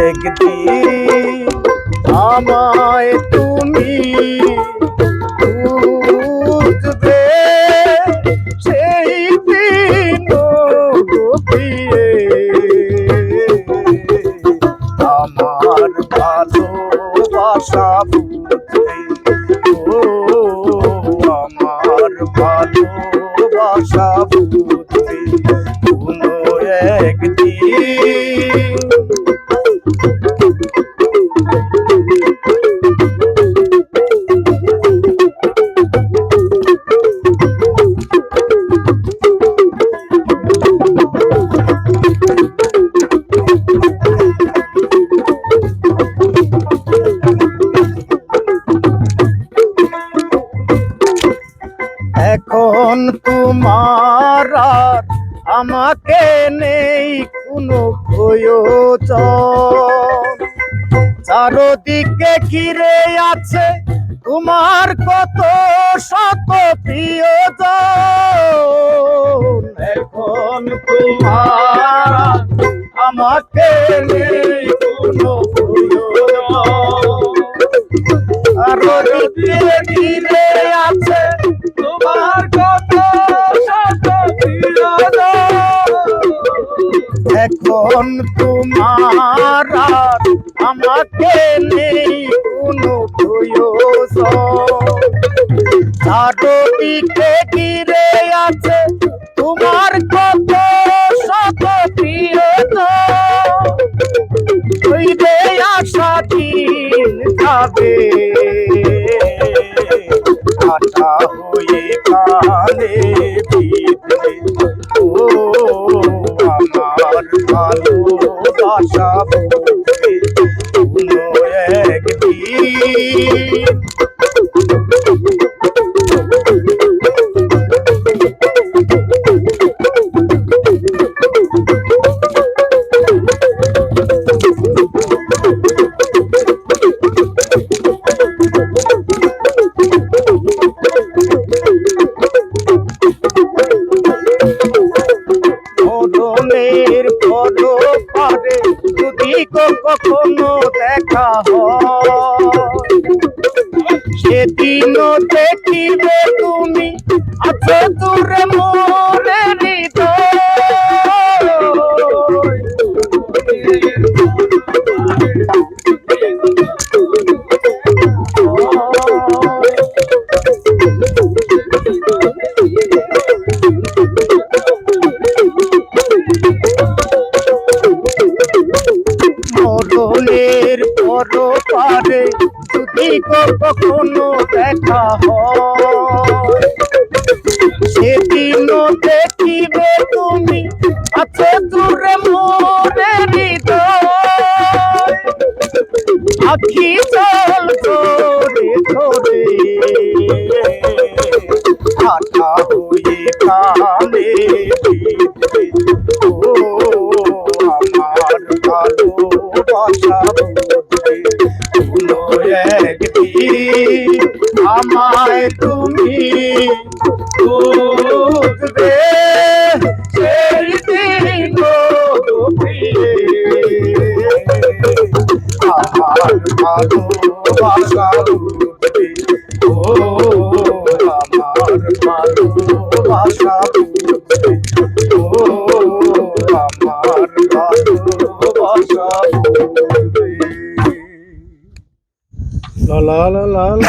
একদিন আমায় তুমি বুঝবে সেই দিন পিয়ে আমার ভালোবাসা বুঝবে ও আমার ভালোবাসা বুঝবে কোনো একদিন এখন তোমার আমাকে নেই কোনো প্রয়োজন। চারদিকে ঘিরে আছে তোমার কত শত প্রিয়জন। এখন তোমার আমাকে নেই কোনো প্রয়োজন। চারদিকে ঘিরে এখন তোমার আমাকে নেই কোনো চারদিকে ঘিরে আছে তোমার কত শত হইবে আশা দিন যাবে। আশা হয়ে কালে একদিন কখনো দেখা সেদিনও দেখিবে তুমি আছো দূরে মোরে যদি কখনো দেখা সেদিনও দেখিবে তুমি, আছে দূরে মোরে আখি জল ধরে ধরে, আঠা হয়ে কানে ও আমার ভালোবাসা। আমায় তুমি গো প্রিয়ে আমার ভালোবাসা ও আমার ভালোবাসা ও আমার ভালোবাসা la la la la.